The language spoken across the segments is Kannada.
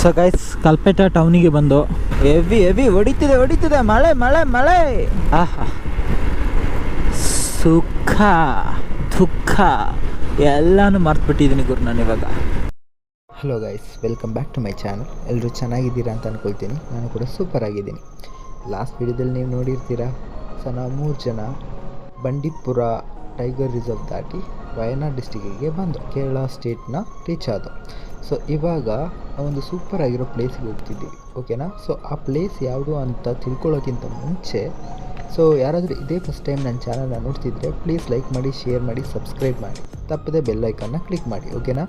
ಸೊ ಗೈಸ್ ಕಲ್ಪೇಟ ಟೌನಿಗೆ ಬಂದು ಹೆವಿ ಹೆವಿ ಹೊಡಿತಿದೆ ಹೊಡಿತಿದೆ, ಮಳೆ ಮಳೆ ಮಳೆ. ಆಹಾ. ಸುಖ, ದುಃಖ, ಎಲ್ಲಾನು ಮರ್ತ್ಬಿಟ್ಟಿದ್ದೀನಿ ಗುರು ನಾನು ಇವಾಗ. Hello guys welcome back to my channel ಎಲ್ಲರೂ ಚೆನ್ನಾಗಿದ್ದೀರಾ ಅಂತ ಅನ್ಕೊಳ್ತೀನಿ. ನಾನು ಕೂಡ ಸೂಪರ್ ಆಗಿದ್ದೀನಿ. ಲಾಸ್ಟ್ ವಿಡಿಯೋದಲ್ಲಿ ನೀವು ನೋಡಿರ್ತೀರಾ ಸೊ ನಾವು ಮೂರು ಜನ ಬಂಡೀಪುರ ಟೈಗರ್ ರಿಸರ್ವ್ ದಾಟಿ ವಯನಾಡ್ ಡಿಸ್ಟಿಕ್ಕಿಗೆ ಬಂದು ಕೇರಳ ಸ್ಟೇಟ್ನ ರೀಚ್ ಆದವು ಸೊ ಇವಾಗ ಒಂದು ಸೂಪರ್ ಆಗಿರೋ ಪ್ಲೇಸಿಗೆ ಹೋಗ್ತಿದ್ವಿ ಓಕೆನಾ ಸೊ ಆ ಪ್ಲೇಸ್ ಯಾವುದು ಅಂತ ತಿಳ್ಕೊಳ್ಳೋಕ್ಕಿಂತ ಮುಂಚೆ ಸೊ ಯಾರಾದರೂ ಇದೇ ಫಸ್ಟ್ ಟೈಮ್ ನನ್ನ ಚಾನಲ್ನ ನೋಡ್ತಿದ್ರೆ ಪ್ಲೀಸ್ ಲೈಕ್ ಮಾಡಿ ಶೇರ್ ಮಾಡಿ ಸಬ್ಸ್ಕ್ರೈಬ್ ಮಾಡಿ. ತಪ್ಪದೆ ಬೆಲ್ ಐಕನ್ನ ಕ್ಲಿಕ್ ಮಾಡಿ ಓಕೆನಾ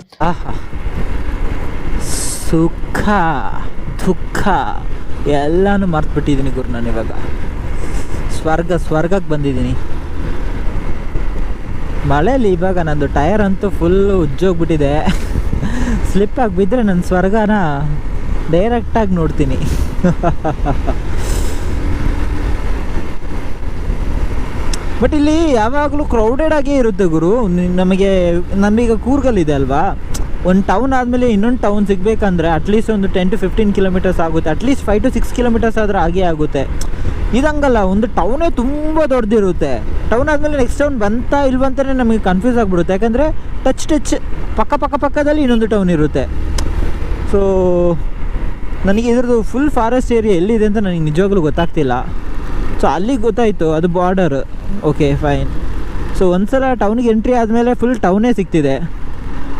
ಸುಖ, ದುಃಖ, ಎಲ್ಲಾನು ಮರ್ತ್ಬಿಟ್ಟಿದ್ದೀನಿ ಗುರು ನಾನು ಇವಾಗ. ಸ್ವರ್ಗ ಸ್ವರ್ಗಕ್ಕೆ ಬಂದಿದ್ದೀನಿ ಮಳೆಯಲ್ಲಿ ಇವಾಗ ನಂದು ಟೈರ್ ಅಂತೂ ಫುಲ್ಲು ಉಜ್ಜೋಗ್ಬಿಟ್ಟಿದೆ. ಸ್ಲಿಪ್ ಆಗಿ ಬಿದ್ದರೆ ನನ್ನ ಸ್ವರ್ಗನ ಡೈರೆಕ್ಟಾಗಿ ನೋಡ್ತೀನಿ. ಬಟ್ ಇಲ್ಲಿ ಯಾವಾಗಲೂ ಕ್ರೌಡೆಡ್ ಆಗೇ ಇರುತ್ತೆ ಗುರು. ನಮಗೆ ನಮಗೀಗ ಕೂರ್ಗಲ್ಲಿದೆ ಅಲ್ವಾ? ಒಂದು ಟೌನ್ ಆದಮೇಲೆ ಇನ್ನೊಂದು ಟೌನ್ ಸಿಗಬೇಕಂದ್ರೆ ಅಟ್ಲೀಸ್ಟ್ ಒಂದು ಟೆನ್ ಟು ಫಿಫ್ಟೀನ್ ಕಿಲೋಮೀಟರ್ಸ್ ಆಗುತ್ತೆ. At least five to six kilometres ಆದ್ರೆ ಆಗೇ ಆಗುತ್ತೆ. ಇದಂಗಲ್ಲ, ಒಂದು ಟೌನೇ ತುಂಬ ದೊಡ್ಡದಿರುತ್ತೆ. ಟೌನ್ ಆದಮೇಲೆ ನೆಕ್ಸ್ಟ್ ಟೌನ್ ಬಂತಾ ಇಲ್ವಂತಾನೆ ನಮಗೆ ಕನ್ಫ್ಯೂಸ್ ಆಗಿಬಿಡುತ್ತೆ. ಯಾಕಂದರೆ ಟಚ್ ಟಚ್ ಪಕ್ಕ ಪಕ್ಕ, ಪಕ್ಕದಲ್ಲಿ ಇನ್ನೊಂದು ಟೌನ್ ಇರುತ್ತೆ. ಸೊ ನನಗೆ ಇದ್ರದ್ದು ಫುಲ್ ಫಾರೆಸ್ಟ್ ಏರಿಯಾ ಎಲ್ಲಿದೆ ಅಂತ ನನಗೆ ನಿಜವಾಗ್ಲೂ ಗೊತ್ತಾಗ್ತಿಲ್ಲ. ಸೊ ಅಲ್ಲಿಗೆ ಗೊತ್ತಾಯಿತು, ಅದು ಬಾರ್ಡರ್ ಓಕೆ ಫೈನ್ ಸೊ ಒಂದ್ಸಲ ಟೌನಿಗೆ ಎಂಟ್ರಿ ಆದಮೇಲೆ ಫುಲ್ ಟೌನೇ ಸಿಗ್ತಿದೆ.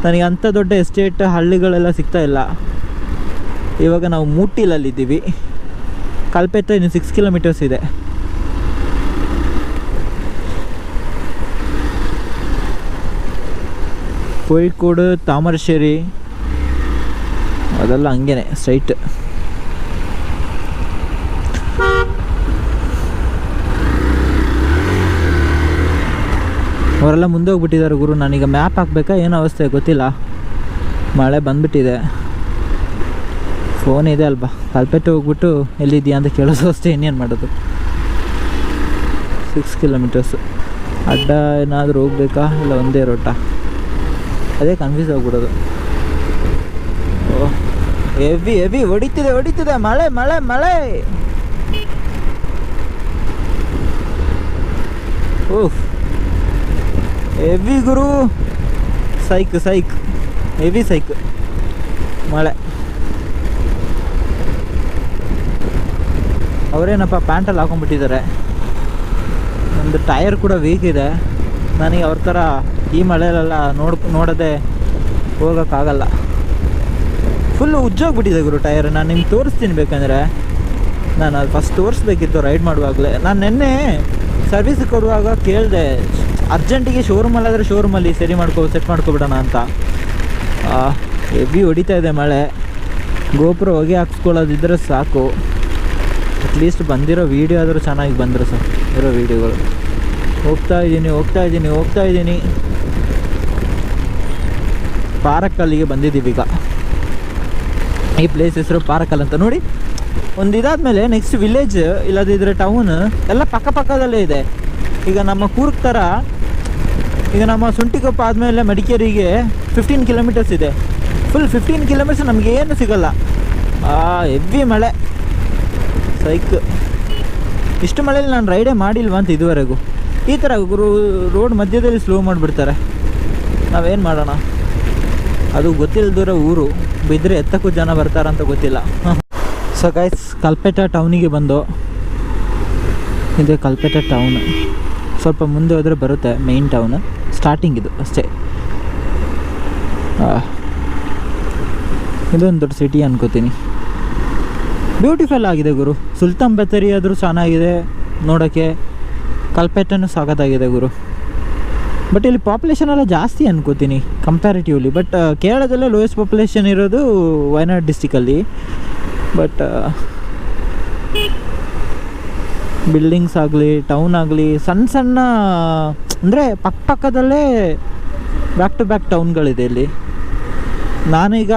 ನನಗೆ ಅಂಥ ದೊಡ್ಡ ಎಸ್ಟೇಟ್ ಹಳ್ಳಿಗಳೆಲ್ಲ ಸಿಗ್ತಾ ಇಲ್ಲ. ಇವಾಗ ನಾವು ಮೂಟಿಲಲ್ಲಿದ್ದೀವಿ. ಕಲ್ಪೆತ್ತ ಇನ್ನು ಸಿಕ್ಸ್ ಕಿಲೋಮೀಟರ್ಸ್ ಇದೆ. ಕೋഴിಕೋಡು ತಾಮರಶೇರಿ, ಅದೆಲ್ಲ ಹಂಗೇನೆ ಸ್ಟ್ರೈಟ್ ಅವರೆಲ್ಲ ಮುಂದೆ ಹೋಗ್ಬಿಟ್ಟಿದ್ದಾರೆ ಗುರು. ನಾನೀಗ ಮ್ಯಾಪ್ ಹಾಕಬೇಕಾ? ಏನು ಅವಸ್ಥೆ ಗೊತ್ತಿಲ್ಲ. ಮಳೆ ಬಂದ್ಬಿಟ್ಟಿದೆ. ಫೋನ್ ಇದೆ ಅಲ್ವಾ? ಕಲ್ಪೆಟ್ಟು ಹೋಗ್ಬಿಟ್ಟು ಎಲ್ಲಿದ್ಯಾ ಅಂತ ಕೇಳೋದು ಅಷ್ಟೇ, ಇನ್ನೇನು ಮಾಡೋದು? ಸಿಕ್ಸ್ ಕಿಲೋಮೀಟರ್ಸ್ ಅಡ್ಡ ಏನಾದರೂ ಹೋಗ್ಬೇಕಾ? ಇಲ್ಲ ಒಂದೇ ರೋಟ ಅದೇ ಕನ್ಫ್ಯೂಸ್ ಆಗ್ಬಿಡೋದು. ಓಹ್ ಹೆವಿ ಹೆವಿ ಹೊಡಿತಿದೆ ಹೊಡಿತಿದೆ. ಮಳೆ ಮಳೆ ಮಳೆ! ಓಹ್ ಹೆವಿ ಗುರು. ಸೈಕ್ ಸೈಕ್ ಹೆವಿ ಸೈಕ್ ಮಳೆ. ಅವರೇನಪ್ಪ ಪ್ಯಾಂಟಲ್ಲಿ ಹಾಕೊಂಡ್ಬಿಟ್ಟಿದ್ದಾರೆ. ಒಂದು ಟೈರ್ ಕೂಡ ವೀಕ್ ಇದೆ. ನನಗೆ ಅವ್ರ ಥರ ಈ ಮಳೆಯಲ್ಲೆಲ್ಲ ನೋಡ್, ನೋಡದೆ ಹೋಗೋಕ್ಕಾಗಲ್ಲ. ಫುಲ್ಲು ಉಜ್ಜೋಗ್ಬಿಟ್ಟಿದೆ ಗುರು ಟೈರ್ ನಾನು ನಿಮ್ಗೆ ತೋರಿಸ್ತೀನಿ ಬೇಕಂದರೆ. ನಾನು ಅದು ಫಸ್ಟ್ ತೋರಿಸ್ಬೇಕಿತ್ತು ರೈಡ್ ಮಾಡುವಾಗಲೇ. ನಾನು ನಿನ್ನೆ ಸರ್ವಿಸ್ ಕೊಡುವಾಗ ಕೇಳಿದೆ ಅರ್ಜೆಂಟಿಗೆ ಶೋರೂಮಲ್ಲಾದರೆ ಶೋರೂಮಲ್ಲಿ ಸರಿ ಮಾಡ್ಕೊ ಸೆಟ್ ಮಾಡ್ಕೊಬಿಡೋಣ ಅಂತ. ಹೆವಿ ಹೊಡಿತಾ ಇದೆ ಮಳೆ. ಗೋಪುರ ಹೊಗೆ ಹಾಕ್ಸ್ಕೊಳ್ಳೋದಿದ್ರೆ ಸಾಕು. ಅಟ್ಲೀಸ್ಟ್ ಬಂದಿರೋ ವೀಡಿಯೋ ಆದರೂ ಚೆನ್ನಾಗಿ ಬಂದರು ಸರ್, ಇರೋ ವೀಡಿಯೋಗಳು ಹೋಗ್ತಾ ಇದ್ದೀನಿ ಹೋಗ್ತಾ ಇದ್ದೀನಿ ಹೋಗ್ತಾ ಇದ್ದೀನಿ. ಪಾರಕ್ಕಲ್ಲಿಗೆ ಬಂದಿದ್ದೀವಿ ಈಗ. ಈ ಪ್ಲೇಸ್ ಹೆಸರು ಪಾರಕಲ್ ಅಂತ. ನೋಡಿ, ಒಂದು ಇದಾದಮೇಲೆ ನೆಕ್ಸ್ಟ್ ವಿಲೇಜ್ ಇಲ್ಲದಿದ್ದರೆ ಟೌನ್ ಎಲ್ಲ ಪಕ್ಕ ಪಕ್ಕದಲ್ಲೇ ಇದೆ. ಈಗ ನಮ್ಮ ಕೂರ್ಗ್ ಥರ ಈಗ ನಮ್ಮ ಸುಂಟಿಕೊಪ್ಪ ಆದಮೇಲೆ ಮಡಿಕೇರಿಗೆ ಫಿಫ್ಟೀನ್ ಕಿಲೋಮೀಟರ್ಸ್ ಇದೆ. ಫುಲ್ ಫಿಫ್ಟೀನ್ ಕಿಲೋಮೀಟರ್ಸ್ ನಮಗೇನು ಸಿಗೋಲ್ಲ. ಹೆವಿ ಮಳೆ. ಸೈಕ್ ಇಷ್ಟು ಮಳೆಯಲ್ಲಿ ನಾನು ರೈಡೇ ಮಾಡಿಲ್ವಾ ಅಂತ ಇದುವರೆಗೂ. ಈ ಥರ ಗುರು ರೋಡ್ ಮಧ್ಯದಲ್ಲಿ ಸ್ಲೋ ಮಾಡಿಬಿಡ್ತಾರೆ. ನಾವೇನು ಮಾಡೋಣ? ಅದು ಗೊತ್ತಿಲ್ಲದಿರೋ ಊರು. ಬಿದ್ದರೆ ಎತ್ತಕ್ಕೂ ಜನ ಬರ್ತಾರಂತ ಗೊತ್ತಿಲ್ಲ. ಸೊ ಗೈಸ್ ಕಲ್ಪೇಟೆ ಟೌನಿಗೆ ಬಂದು. ಇದು ಕಲ್ಪೇಟೆ ಟೌನ್ ಸ್ವಲ್ಪ ಮುಂದೆ ಹೋದರೆ ಬರುತ್ತೆ ಮೇಯ್ನ್ ಟೌನ್ ಸ್ಟಾರ್ಟಿಂಗ್ ಇದು ಅಷ್ಟೇ. ಇದೊಂದು ದೊಡ್ಡ ಸಿಟಿ ಅನ್ಕೋತೀನಿ. ಬ್ಯೂಟಿಫುಲ್ ಆಗಿದೆ ಗುರು. ಸುಲ್ತಾನ್ ಬತ್ತರಿ ಆದರೂ ಚೆನ್ನಾಗಿದೆ ನೋಡೋಕ್ಕೆ ಕಲ್ಪೆಟ್ಟನು ಸಾಕತ್ತಾಗಿದೆ ಗುರು. ಬಟ್ ಇಲ್ಲಿ ಪಾಪ್ಯುಲೇಷನ್ ಎಲ್ಲ ಜಾಸ್ತಿ ಅನ್ಕೋತೀನಿ ಕಂಪ್ಯಾರಿಟಿವ್ಲಿ ಬಟ್ ಕೇರಳದಲ್ಲೇ ಲೋಯೆಸ್ಟ್ ಪಾಪ್ಯುಲೇಷನ್ ಇರೋದು ವಯನಾಡ್ ಡಿಸ್ಟಿಕಲ್ಲಿ ಬಟ್ ಬಿಲ್ಡಿಂಗ್ಸ್ ಆಗಲಿ ಟೌನ್ ಆಗಲಿ, ಸಣ್ಣ ಸಣ್ಣ, ಅಂದರೆ ಪಕ್ಕ ಪಕ್ಕದಲ್ಲೇ ಬ್ಯಾಕ್ ಟು ಬ್ಯಾಕ್ ಟೌನ್ಗಳಿದೆ ಇಲ್ಲಿ. ನಾನೀಗ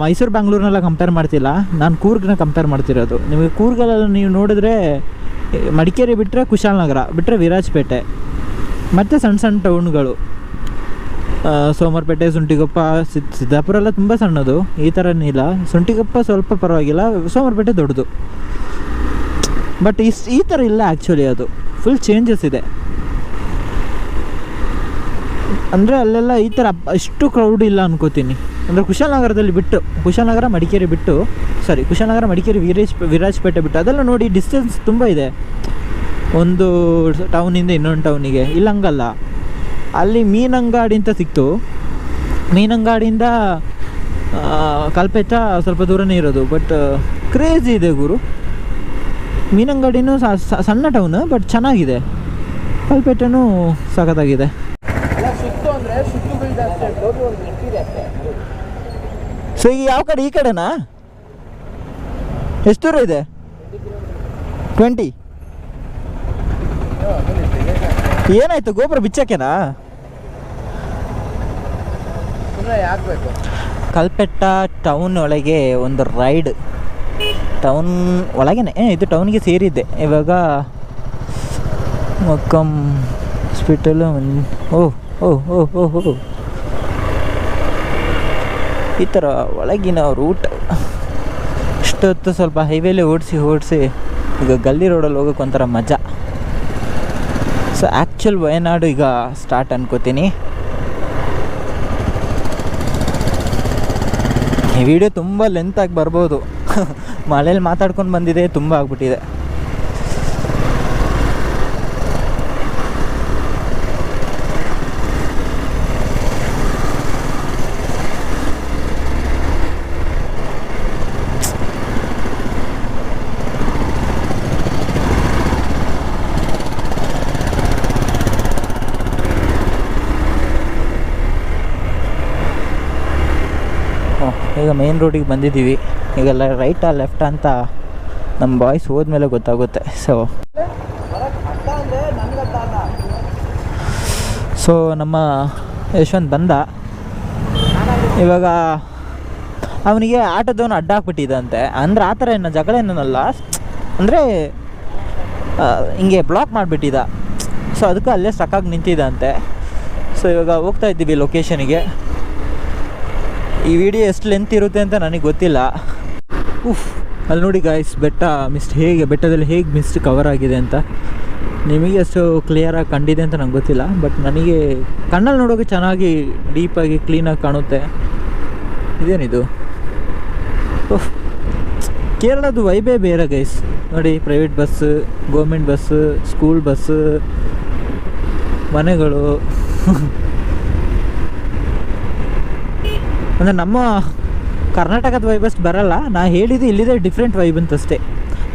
ಮೈಸೂರು ಬ್ಯಾಂಗ್ಳೂರ್ನೆಲ್ಲ ಕಂಪೇರ್ ಮಾಡ್ತಿಲ್ಲ. ನಾನು ಕೂರ್ಗ್ನ ಕಂಪೇರ್ ಮಾಡ್ತಿರೋದು. ನಿಮಗೆ ಕೂರ್ಗಲ್ಲ ನೀವು ನೋಡಿದ್ರೆ ಮಡಿಕೇರಿ ಬಿಟ್ಟರೆ ಕುಶಾಲನಗರ ಬಿಟ್ಟರೆ ವಿರಾಜಪೇಟೆ, ಮತ್ತು ಸಣ್ಣ ಸಣ್ಣ ಟೌನ್ಗಳು ಸೋಮವಾರಪೇಟೆ ಸುಂಟಿಗೊಪ್ಪ, ಸಿದ್ ಸಿದ್ದಾಪುರ ಎಲ್ಲ ತುಂಬ ಸಣ್ಣದು. ಈ ಥರನಿಲ್ಲ ಸುಂಟಿಗೊಪ್ಪ ಸ್ವಲ್ಪ ಪರವಾಗಿಲ್ಲ ಸೋಮವಾರಪೇಟೆ ದೊಡ್ಡದು. ಬಟ್ ಇಸ್, ಈ ಥರ ಇಲ್ಲ ಆ್ಯಕ್ಚುಲಿ ಅದು. ಫುಲ್ ಚೇಂಜಸ್ ಇದೆ. ಅಂದರೆ ಅಲ್ಲೆಲ್ಲ ಈ ಥರ ಅಷ್ಟು ಕ್ರೌಡ್ ಇಲ್ಲ ಅನ್ಕೋತೀನಿ. ಅಂದರೆ ಕುಶಾಲನಗರದಲ್ಲಿ ಬಿಟ್ಟು, ಕುಶಾಲನಗರ ಮಡಿಕೇರಿ ಬಿಟ್ಟು ಸಾರಿ ಕುಶಾಲನಗರ ಮಡಿಕೇರಿ ವೀರೇಶ್, ವಿರಾಜಪೇಟೆ ಬಿಟ್ಟು, ಅದೆಲ್ಲ ನೋಡಿ ಡಿಸ್ಟೆನ್ಸ್ ತುಂಬ ಇದೆ. ಒಂದು ಟೌನಿಂದ ಇನ್ನೊಂದು ಟೌನಿಗೆ ಇಲ್ಲ ಹಂಗಲ್ಲ. ಅಲ್ಲಿ ಮೀನಂಗಾಡಿ ಅಂತ ಸಿಕ್ತು ಮೀನಂಗಾಡಿಯಿಂದ ಕಲ್ಪೆಟ್ಟ ಸ್ವಲ್ಪ ದೂರನೇ ಇರೋದು ಬಟ್ ಕ್ರೇಜಿ ಇದೆ ಗುರು. ಮೀನಂಗಾಡಿನೂ ಸಣ್ಣ ಟೌನ್ ಬಟ್ ಚೆನ್ನಾಗಿದೆ. ಕಲ್ಪೇಟೆನೂ ಸಖತ್ತಾಗಿದೆ ಸುತ್ತು ಅಂದ್ರೆ ಸುತ್ತುಗಳು ಜಾಸ್ತಿ ಹೋಗಿ ಒಂದು ಇಟ್ಟಿದೆ ಅಷ್ಟೇ ಸೊ ಈಗ ಯಾವ ಕಡೆ? ಈ ಕಡೆನಾ? ಎಷ್ಟು ದೂರ ಇದೆ? ಟ್ವೆಂಟಿ ಏನಾಯ್ತು? ಗೋಪುರ ಬಿಚ್ಚಕ್ಕೆನಾ? ಕಲ್ಪೆಟ್ಟ ಟೌನ್ ಒಳಗೆ ಒಂದು ರೈಡ್ ಟೌನ್ ಒಳಗೇನೆ. ಇದು ಟೌನ್ಗೆ ಸೇರಿದ್ದೆ. ಇವಾಗ ಮಕ್ಕಂ ಹಾಸ್ಪಿಟಲು ಓ ಓ ಓ ಓ ಓ. ಈ ಥರ ಒಳಗಿನ ರೂಟ್ ಇಷ್ಟೊತ್ತು ಸ್ವಲ್ಪ ಹೈವೇಲಿ ಓಡಿಸಿ ಓಡಿಸಿ, ಈಗ ಗಲ್ಲಿ ರೋಡಲ್ಲಿ ಹೋಗೋಕೆ ಒಂಥರ ಮಜಾ. ಸೊ ಆ್ಯಕ್ಚುಲ್ ವಯನಾಡು ಈಗ ಸ್ಟಾರ್ಟ್ ಅನ್ಕೋತೀನಿ. ಈ ವಿಡಿಯೋ ತುಂಬ ಲೆಂತಾಗಿ ಬರ್ಬೋದು. ಮಳೇಲಿ ಮಾತಾಡ್ಕೊಂಡು ಬಂದಿದೆ ತುಂಬ ಆಗ್ಬಿಟ್ಟಿದೆ ಓ, ಈಗ ಮೇನ್ ರೋಡಿಗೆ ಬಂದಿದ್ದೀವಿ. ಈಗೆಲ್ಲ ರೈಟ ಲೆಫ್ಟ್ ಅಂತ ನಮ್ಮ ಬಾಯ್ಸ್ ಹೋದ್ಮೇಲೆ ಗೊತ್ತಾಗುತ್ತೆ. ಸೊ ಸೊ ನಮ್ಮ ಯಶವಂತ್ ಬಂದ. ಇವಾಗ ಅವನಿಗೆ ಆಟೋದವನು ಅಡ್ಡ ಹಾಕ್ಬಿಟ್ಟಿದಂತೆ ಅಂದ್ರೆ ಆ ಥರ ಏನು ಜಗಳ ಏನಲ್ಲ ಅಂದರೆ ಹಿಂಗೆ ಬ್ಲಾಕ್ ಮಾಡಿಬಿಟ್ಟಿದ್ದ ಸೊ ಅದಕ್ಕೆ ಅಲ್ಲೇ ಸಕ್ಕಾಗಿ ನಿಂತಿದ್ದಂತೆ ಸೊ ಇವಾಗ ಹೋಗ್ತಾ ಇದ್ದೀವಿ ಲೊಕೇಶನಿಗೆ ಈ ವಿಡಿಯೋ ಎಷ್ಟು ಲೆಂತ್ ಇರುತ್ತೆ ಅಂತ ನನಗೆ ಗೊತ್ತಿಲ್ಲ. ಉಫ್ ಅಲ್ಲಿ ನೋಡಿ ಗಾಯ್ಸ್ ಬೆಟ್ಟ ಮಿಸ್ಟ್ ಹೇಗೆ, ಬೆಟ್ಟದಲ್ಲಿ ಹೇಗೆ ಮಿಸ್ಟ್ ಕವರ್ ಆಗಿದೆ ಅಂತ. ನಿಮಗೆ ಅಷ್ಟು ಕ್ಲಿಯರಾಗಿ ಕಂಡಿದೆ ಅಂತ ನಂಗೆ ಗೊತ್ತಿಲ್ಲ ಬಟ್ ನನಗೆ ಕಣ್ಣಲ್ಲಿ ನೋಡೋಕೆ ಚೆನ್ನಾಗಿ ಡೀಪಾಗಿ ಕ್ಲೀನಾಗಿ ಕಾಣುತ್ತೆ. ಇದೇನಿದು? ಉಫ್. ಕೇರಳದ ವೈಬೇ ಬೇರೆ ಗೈಸ್ ನೋಡಿ private bus government bus school bus ಮನೆಗಳು. ಅಂದರೆ ನಮ್ಮ ಕರ್ನಾಟಕದ ವೈಬ್ ಅಷ್ಟು ಬರಲ್ಲ. ನಾ ಹೇಳಿದ್ದು ಇಲ್ಲಿದೆ ಡಿಫ್ರೆಂಟ್ ವೈಬ್ ಅಂತ ಅಷ್ಟೇ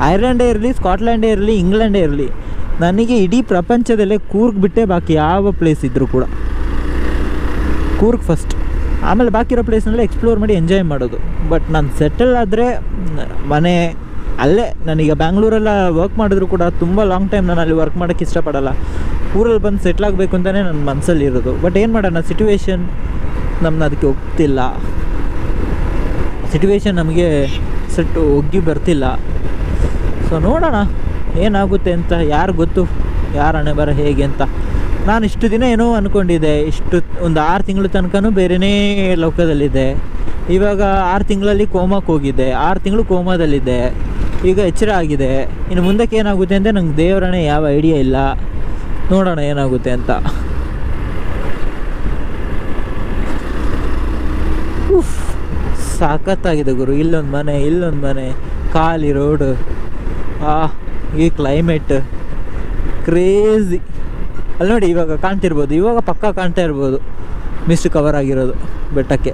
ಐರ್ಲೆಂಡೇ ಇರಲಿ ಸ್ಕಾಟ್ಲ್ಯಾಂಡೇ ಇರಲಿ ಇಂಗ್ಲೆಂಡೇ ಇರಲಿ, ನನಗೆ ಇಡೀ ಪ್ರಪಂಚದಲ್ಲೇ ಕೂರ್ಗ್ ಬಿಟ್ಟೆ ಬಾಕಿ ಯಾವ ಪ್ಲೇಸ್ ಇದ್ದರೂ ಕೂಡ. ಕೂರ್ಗ್ ಫಸ್ಟ್ ಆಮೇಲೆ ಬಾಕಿ ಇರೋ ಪ್ಲೇಸ್ನೆಲ್ಲ ಎಕ್ಸ್ಪ್ಲೋರ್ ಮಾಡಿ ಎಂಜಾಯ್ ಮಾಡೋದು. ಬಟ್ ನಾನು ಸೆಟಲ್ ಆದರೆ, ಮನೆ, ಅಲ್ಲೇ ನಾನೀಗ ಬ್ಯಾಂಗ್ಳೂರೆಲ್ಲ ವರ್ಕ್ ಮಾಡಿದ್ರು ಕೂಡ ತುಂಬ ಲಾಂಗ್ ಟೈಮ್ ನಾನು ಅಲ್ಲಿ ವರ್ಕ್ ಮಾಡೋಕ್ಕೆ ಇಷ್ಟಪಡಲ್ಲ. ಊರಲ್ಲಿ ಬಂದು ಸೆಟ್ಲ್ ಆಗಬೇಕು ಅಂತಲೇ ನನ್ನ ಮನಸ್ಸಲ್ಲಿ ಇರೋದು. ಬಟ್ ಏನು ಮಾಡೋಣ ಸಿಚುವೇಶನ್ ನಮ್ಮನ್ನ ಅದಕ್ಕೆ ಒಪ್ತಿಲ್ಲ. ಸಿಟುವೇಶನ್ ನಮಗೆ ಸೆಟ್ಟು ಒಗ್ಗಿ ಬರ್ತಿಲ್ಲ. ಸೊ ನೋಡೋಣ ಏನಾಗುತ್ತೆ ಅಂತ, ಯಾರು ಗೊತ್ತು, ಯಾರು ಹಣೆ ಬರ ಹೇಗೆ ಅಂತ. ನಾನು ಇಷ್ಟು ದಿನ ಏನೋ ಅಂದ್ಕೊಂಡಿದ್ದೆ ಇಷ್ಟು ಒಂದು ಆರು ತಿಂಗಳ ತನಕನೂ ಬೇರೆಯೇ ಲೋಕದಲ್ಲಿದೆ ಇವಾಗ ಆರು ತಿಂಗಳಲ್ಲಿ ಕೋಮಕ್ಕೆ ಹೋಗಿದ್ದೆ, ಆರು ತಿಂಗಳು ಕೋಮಾದಲ್ಲಿದ್ದೆ. ಈಗ ಎಚ್ಚರ ಆಗಿದೆ. ಇನ್ನು ಮುಂದಕ್ಕೆ ಏನಾಗುತ್ತೆ ಅಂತ ನಂಗೆ ದೇವರಣೆ ಯಾವ ಐಡಿಯಾ ಇಲ್ಲ. ನೋಡೋಣ ಏನಾಗುತ್ತೆ ಅಂತ ಉಫ್ ಸಾಕತ್ತಾಗಿದೆ ಗುರು. ಇಲ್ಲೊಂದು ಮನೆ ಇಲ್ಲೊಂದು ಮನೆ. ಖಾಲಿ ರೋಡು ಆ, ಈ ಕ್ಲೈಮೇಟ್ ಕ್ರೇಜಿ ಅಲ್ಲಿ ನೋಡಿ ಇವಾಗ ಕಾಣ್ತಿರ್ಬೋದು. ಇವಾಗ ಪಕ್ಕ ಕಾಣ್ತಾ ಇರ್ಬೋದು. ಮಿಸ್ ಕವರ್ ಆಗಿರೋದು ಬೆಟ್ಟಕ್ಕೆ.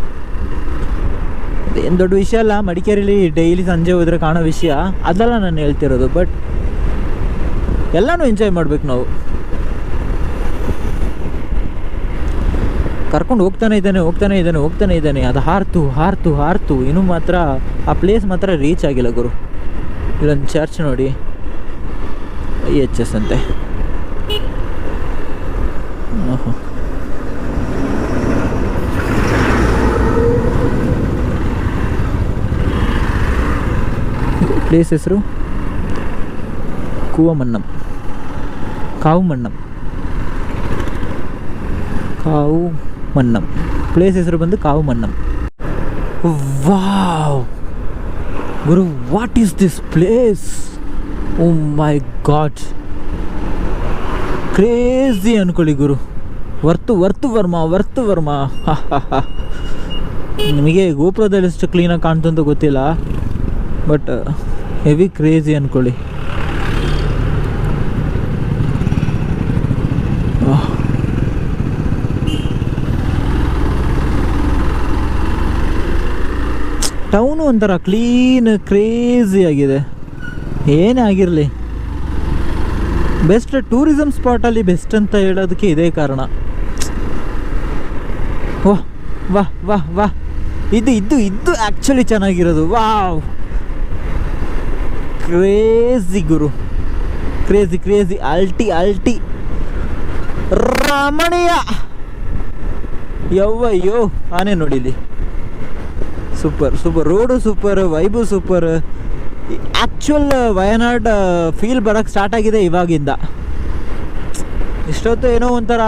ಏನು ದೊಡ್ಡ ವಿಷಯ ಅಲ್ಲ, ಮಡಿಕೇರಿಲಿ ಡೈಲಿ ಸಂಜೆ ಹೋದರೆ ಕಾಣೋ ವಿಷಯ. ಅದೆಲ್ಲ ನಾನು ಹೇಳ್ತಿರೋದು ಬಟ್ ಎಲ್ಲನೂ ಎಂಜಾಯ್ ಮಾಡ್ಬೇಕು ನಾವು. ಕರ್ಕೊಂಡು ಹೋಗ್ತಾನೆ ಇದ್ದಾನೆ ಹೋಗ್ತಾನೆ ಇದ್ದಾನೆ ಹೋಗ್ತಾನೆ ಇದ್ದಾನೆ. ಅದು ಹಾರ್ತು ಹಾರ್ತು ಹಾರ್ತು. ಇನ್ನು ಮಾತ್ರ ಆ ಪ್ಲೇಸ್ ಮಾತ್ರ ರೀಚ್ ಆಗಿಲ್ಲ ಗುರು. ಇಲ್ಲೊಂದು ಚರ್ಚ್ ನೋಡಿ. ಐ ಎಚ್ ಎಸ್ ಅಂತೆ. ಪ್ಲೇಸ್ ಹೆಸರು? ಕೂವಮನ್ನಂ ಕಾವು ಮಣ್ಣಂ ಕಾವು ಮನ್ನಂ ಪ್ಲೇಸ್ ಹೆಸರು ಬಂದು ಕಾವು ಮನ್ನಂ wow Guru what is this place oh my god crazy ಅನ್ಕೊಳ್ಳಿ ಗುರು ವರ್ತು ವರ್ತು ವರ್ಮ ವರ್ತು ವರ್ಮ ನಿಮಗೆ ಗೋಪುರದಲ್ಲಿ ಎಷ್ಟು ಕ್ಲೀನಾಗಿ ಕಾಣ್ತು ಗೊತ್ತಿಲ್ಲ ಬಟ್ ಹೆವಿ ಕ್ರೇಜಿ ಅನ್ಕೊಳ್ಳಿ ಟೌನು ಒಂಥರ ಕ್ಲೀನ್ ಕ್ರೇಜಿ ಆಗಿದೆ. ಏನೇ ಆಗಿರಲಿ. ಬೆಸ್ಟ್ ಟೂರಿಸಮ್ ಸ್ಪಾಟಲ್ಲಿ ಬೆಸ್ಟ್ ಅಂತ ಹೇಳೋದಕ್ಕೆ ಇದೇ ಕಾರಣ. ವಾಹ್ ವಾಹ್ ವಾಹ್ ವಾಹ್. ಇದು ಇದು ಇದು ಆ್ಯಕ್ಚುಲಿ ಚೆನ್ನಾಗಿರೋದು. ವಾವ್ ಕ್ರೇಜಿ ಗುರು. ಕ್ರೇಜಿ ಕ್ರೇಜಿ ಅಲ್ಟಿ ಅಲ್ಟಿ ರಮಣೀಯ. ಯವ್ವಯ್ಯೋ, ಆನೆ ನೋಡಿಲಿ super super road super vibe super actual Wayanad feel ಬರೋಕ್ಕೆ ಸ್ಟಾರ್ಟ್ ಆಗಿದೆ ಇವಾಗಿಂದ. ಇಷ್ಟೊತ್ತು ಏನೋ ಒಂಥರ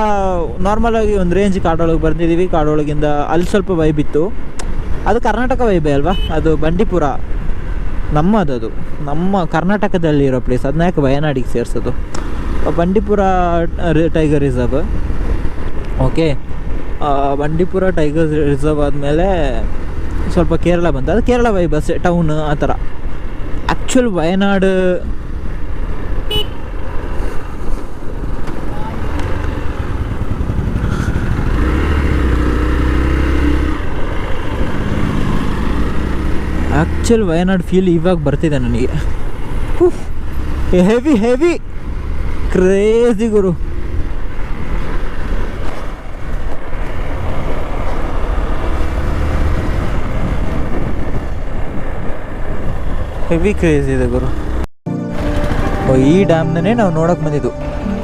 ನಾರ್ಮಲಾಗಿ ಒಂದು ರೇಂಜ್ ಕಾಡೊಳಗೆ ಬರ್ತಿದ್ದೀವಿ ಕಾಡೊಳಗಿಂದ ಅಲ್ಲಿ ಸ್ವಲ್ಪ ವೈಬ್ ಇತ್ತು. ಅದು ಕರ್ನಾಟಕ ವೈಬೇ ಅಲ್ವಾ? ಅದು ಬಂಡೀಪುರ. ನಮ್ಮದದು ನಮ್ಮ ಕರ್ನಾಟಕದಲ್ಲಿರೋ ಪ್ಲೇಸ್ ಅದನ್ನ ಯಾಕೆ ವಯನಾಡಿಗೆ ಸೇರಿಸೋದು? Bandipur tiger reserve okay Bandipur tiger reserve ಆದಮೇಲೆ ಸ್ವಲ್ಪ ಕೇರಳ ಬಂತು. ಅದು ಕೇರಳ ವೈಬ್ ಬಸ್ ಟೌನ್ ಆ ಥರ. Actual Wayanad actual Wayanad feel ಇವಾಗ ಬರ್ತಿದೆ ನನಗೆ. ಹೆವಿ ಹೆವಿ ಕ್ರೇಜಿ ಗುರು. ಹೆವಿ ಕ್ರೇಜ್ ಇದೆ ಗುರು. ಈ ಡ್ಯಾಮ್ನೇ ನಾವು ನೋಡಕ್ ಬಂದಿದ್ದು.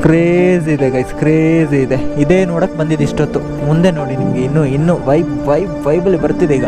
ಕ್ರೇಜ್ ಇದೆ ಗೈಸ್ ಕ್ರೇಜ್ ಇದೆ. ಇದೇ ನೋಡಕ್ ಬಂದಿದ್ದು ಇಷ್ಟೊತ್ತು. ಮುಂದೆ ನೋಡಿ ನಿಮಗೆ ಇನ್ನು ಇನ್ನು ವೈಬ್ ವೈಬ್ ವೈಬಲ್ಲಿ ಬರ್ತಿದೆ ಈಗ.